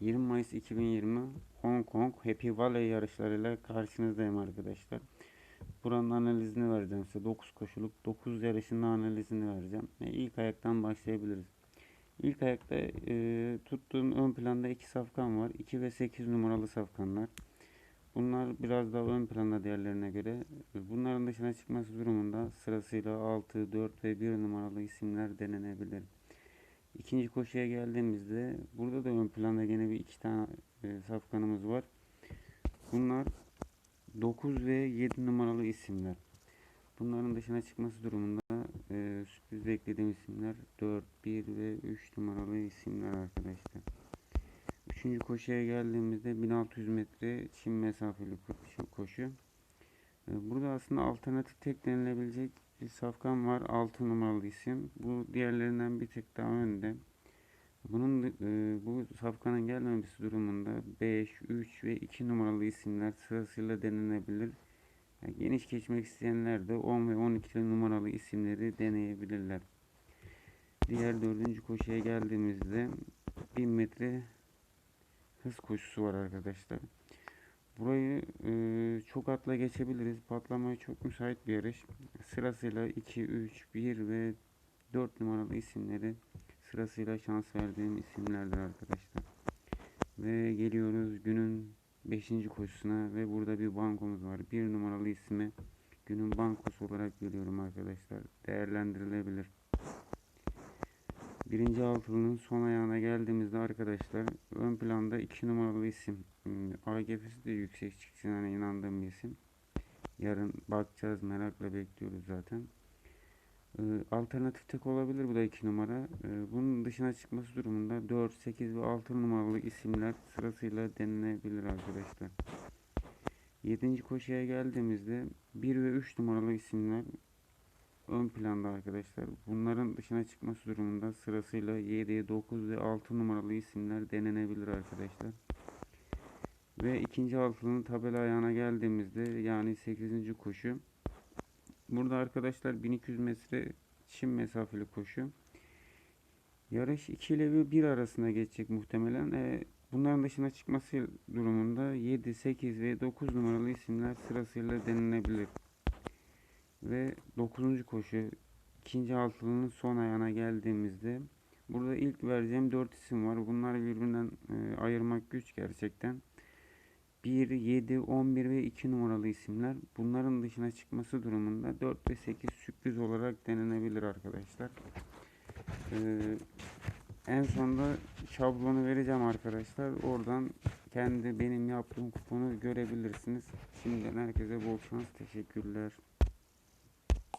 20 Mayıs 2020 Hong Kong Happy Valley yarışlarıyla karşınızdayım arkadaşlar. Buranın analizini vereceğim size. 9 koşuluk 9 yarışının analizini vereceğim. E, ilk ayaktan başlayabiliriz. İlk ayakta e, tuttuğum ön planda iki safkan var. 2 ve 8 numaralı safkanlar. Bunlar biraz daha ön planda diğerlerine göre. Bunların dışına çıkması durumunda sırasıyla 6, 4 ve 1 numaralı isimler denenebilir. İkinci koşuya geldiğimizde burada da ön planda yine bir iki tane e, safkanımız var. Bunlar 9 ve 7 numaralı isimler. Bunların dışına çıkması durumunda e, sürpriz beklediğim isimler 4, 1 ve 3 numaralı isimler arkadaşlar. Üçüncü koşuya geldiğimizde 1600 metre çim mesafeli ko- koşu. E, Burada aslında alternatif tek denilebilecek bir safkan var. 6 numaralı isim. Bu diğerlerinden bir tek daha önde. Bunun e, bu safkanın gelmemesi durumunda 5, 3 ve 2 numaralı isimler sırasıyla denenebilir. Yani geniş geçmek isteyenler de 10 ve 12 numaralı isimleri deneyebilirler. Diğer dördüncü koşuya geldiğimizde 1000 metre hız koşusu var arkadaşlar. Burayı e, çok atla geçebiliriz. Patlamaya çok müsait bir yarış. Sırasıyla 2, 3, 1 ve 4 numaralı isimleri sırasıyla şans verdiğim isimlerdir arkadaşlar. Ve geliyoruz günün 5. koşusuna ve burada bir bankomuz var. 1 numaralı ismi günün bankosu olarak görüyorum arkadaşlar. Değerlendirilebilir. Birinci altılının son ayağına geldiğimizde arkadaşlar ön planda 2 numaralı isim. Hmm, AGF'si de yüksek çıkacağına inandığım bir isim. Yarın bakacağız merakla bekliyoruz zaten. Ee, alternatif tek olabilir bu da 2 numara. Ee, bunun dışına çıkması durumunda 4, 8 ve 6 numaralı isimler sırasıyla denilebilir arkadaşlar. 7. koşuya geldiğimizde 1 ve 3 numaralı isimler ön planda arkadaşlar. Bunların dışına çıkması durumunda sırasıyla 7, 9 ve 6 numaralı isimler denenebilir arkadaşlar. Ve ikinci altının tabela ayağına geldiğimizde yani 8. koşu. Burada arkadaşlar 1200 metre çim mesafeli koşu. Yarış 2 ile 1 arasında geçecek muhtemelen. E, bunların dışına çıkması durumunda 7, 8 ve 9 numaralı isimler sırasıyla denilebilir. Ve 9. koşu ikinci altılının son ayağına geldiğimizde burada ilk vereceğim 4 isim var. Bunları birbirinden e, ayırmak güç gerçekten. 1, 7, 11 ve 2 numaralı isimler. Bunların dışına çıkması durumunda 4 ve 8 sürpriz olarak denenebilir arkadaşlar. Ee, en sonunda şablonu vereceğim arkadaşlar. Oradan kendi benim yaptığım kuponu görebilirsiniz. Şimdiden herkese bol şans. Teşekkürler.